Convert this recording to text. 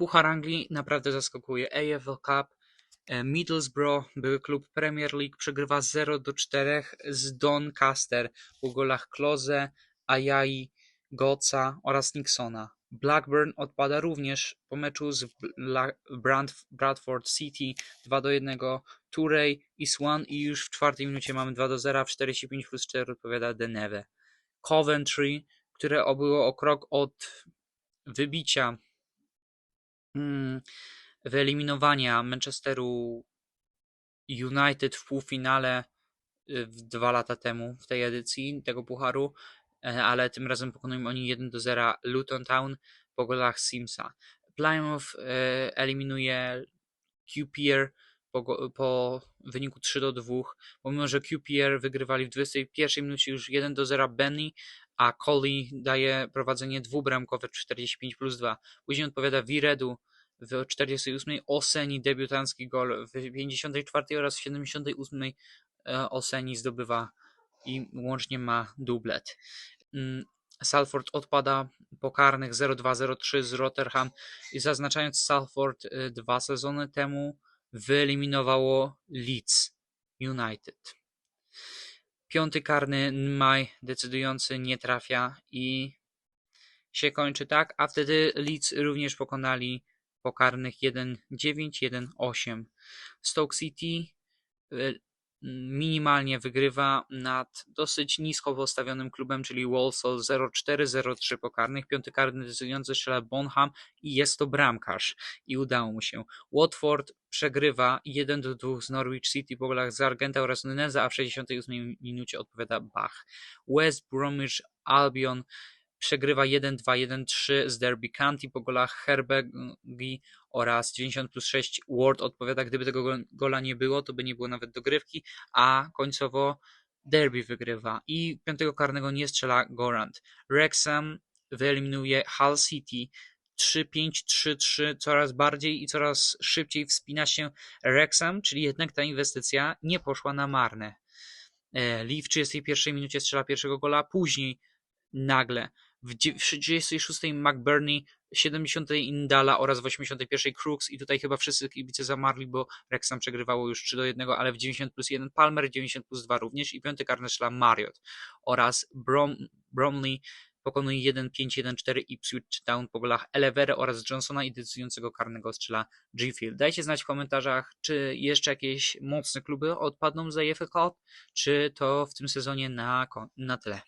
Puchar Anglii naprawdę zaskakuje. AFL Cup, e, Middlesbrough, były klub Premier League, przegrywa 0 do 4 z Doncaster po golach Klose, Ajai, Goca oraz Nixona. Blackburn odpada również po meczu z Bradford City 2 do 1. Turey i Swan i już w czwartej minucie mamy 2 do 0, w 45 plus 4 odpowiada Deneve. Coventry, które było o krok od wybicia, wyeliminowania Manchesteru United w półfinale y, w dwa lata temu w tej edycji tego pucharu, e, ale tym razem pokonują oni 1 do 0 Luton Town po golach Simsa. Plymouth e, eliminuje QPR po, po wyniku 3 do 2, pomimo że QPR wygrywali w 21 minucie już 1 do 0 Benny, a Coley daje prowadzenie dwubramkowe w 45 plus 2. Później odpowiada Viredu w 48 Oseni debiutancki gol w 54 oraz w 78 e, Oseni zdobywa i łącznie ma dublet. Mm, Salford odpada po karnych 0-2-0-3 z Rotherham i zaznaczając Salford y, dwa sezony temu wyeliminowało Leeds United. Piąty karny Maj decydujący nie trafia i się kończy tak, a wtedy Leeds również pokonali po karnych 1-9, 1-8. Stoke City y, minimalnie wygrywa nad dosyć nisko postawionym klubem, czyli Walsall 0-4-0-3 po karnych. Piąty karny decydujący strzela Bonham i jest to bramkarz i udało mu się. Watford przegrywa 1-2 z Norwich City po golach z Argenta oraz Nuneza, a w 68 minucie odpowiada Bach. West Bromwich Albion przegrywa 1-2, 1-3 z Derby County po golach Herbegi oraz 90 plus 6 Ward odpowiada, gdyby tego go- gola nie było, to by nie było nawet dogrywki, a końcowo Derby wygrywa i piątego karnego nie strzela Gorant. Wrexham wyeliminuje Hull City 3-5-3-3 coraz bardziej i coraz szybciej wspina się Wrexham, czyli jednak ta inwestycja nie poszła na marne. E, Lee w 31 minucie strzela pierwszego gola, później nagle w dzie- w 36 McBurney, 70 Indala oraz w 81 Crooks i tutaj chyba wszyscy kibice zamarli, bo Wrexham przegrywało już 3 do 1, ale w 90 plus 1 Palmer, 90 plus 2 również i piąty karny strzela Marriott oraz Brom, Bromley pokonuje 1-5-1-4 Ipswich Town po golach Elevere oraz Johnsona i decydującego karnego strzela G-Field. Dajcie znać w komentarzach, czy jeszcze jakieś mocne kluby odpadną za EFL Cup, czy to w tym sezonie na, na tyle.